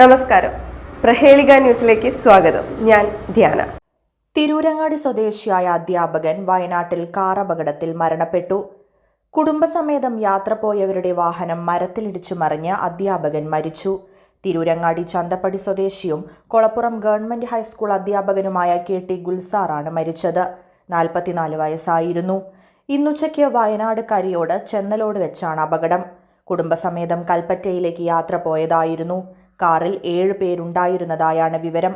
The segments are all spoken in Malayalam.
നമസ്കാരം. പ്രഹേളിക ന്യൂസിലേക്ക് സ്വാഗതം. ഞാൻ ധ്യാന. തിരൂരങ്ങാടി സ്വദേശിയായ അധ്യാപകൻ വയനാട്ടിൽ കാർ അപകടത്തിൽ മരണപ്പെട്ടു. കുടുംബസമേതം യാത്ര പോയവരുടെ വാഹനം മരത്തിലിടിച്ചു മറിഞ്ഞ് അധ്യാപകൻ മരിച്ചു. തിരൂരങ്ങാടി ചന്തപ്പടി സ്വദേശിയും കൊളപ്പുറം ഗവൺമെന്റ് ഹൈസ്കൂൾ അധ്യാപകനുമായ കെ ടി ഗുൽസാറാണ് മരിച്ചത്. നാൽപ്പത്തിനാല് വയസ്സായിരുന്നു. ഇന്നുച്ചയ്ക്ക് വയനാട് കരിയോട് ചെന്നലോട് വെച്ചാണ് അപകടം. കുടുംബസമേതം കൽപ്പറ്റയിലേക്ക് യാത്ര പോയതായിരുന്നു. കാറിൽ ഏഴ് പേരുണ്ടായിരുന്നതായാണ് വിവരം.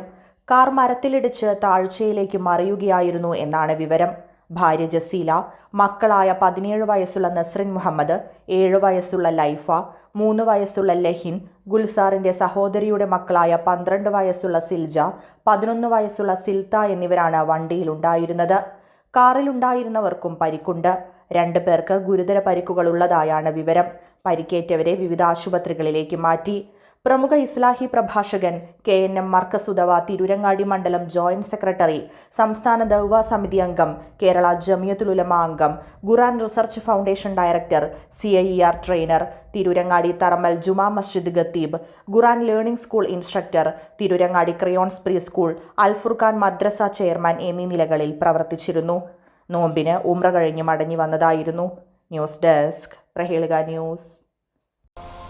കാർ മരത്തിലിടിച്ച് താഴ്ചയിലേക്ക് മറിയുകയായിരുന്നു എന്നാണ് വിവരം. ഭാര്യ ജസീല മക്കളായ പതിനേഴ് വയസ്സുള്ള നസ്രിൻ മുഹമ്മദ് ഏഴ് വയസ്സുള്ള ലൈഫ മൂന്ന് വയസ്സുള്ള ലഹിൻ ഗുൽസാറിന്റെ സഹോദരിയുടെ മക്കളായ പന്ത്രണ്ട് വയസ്സുള്ള സിൽജ പതിനൊന്ന് വയസ്സുള്ള സിൽത്ത എന്നിവരാണ് വണ്ടിയിലുണ്ടായിരുന്നത്. കാറിലുണ്ടായിരുന്നവർക്കും പരിക്കുണ്ട്. രണ്ടു പേർക്ക് ഗുരുതര പരിക്കുകളുള്ളതായാണ് വിവരം. പരിക്കേറ്റവരെ വിവിധ ആശുപത്രികളിലേക്ക് മാറ്റി. പ്രമുഖ ഇസ്ലാഹി പ്രഭാഷകൻ K N M Markazudawa Tirurangadi മണ്ഡലം ജോയിന്റ് സെക്രട്ടറി സംസ്ഥാന ദൗവ സമിതി അംഗം കേരള ജമിയത്തുൽ ജമിയത്തുലുലമ അംഗം Quran research foundation director C I E R trainer Tirurangadi Tharammal Juma Masjid Khatib Quran learning school instructor Tirurangadi Crayons pre school Alfurqan madrasa chairman എന്നീ നിലകളിൽ പ്രവർത്തിച്ചിരുന്നു. നോമ്പിന് ഉമ്ര കഴിഞ്ഞ് മടങ്ങി വന്നതായിരുന്നു. News desk Prahelika news.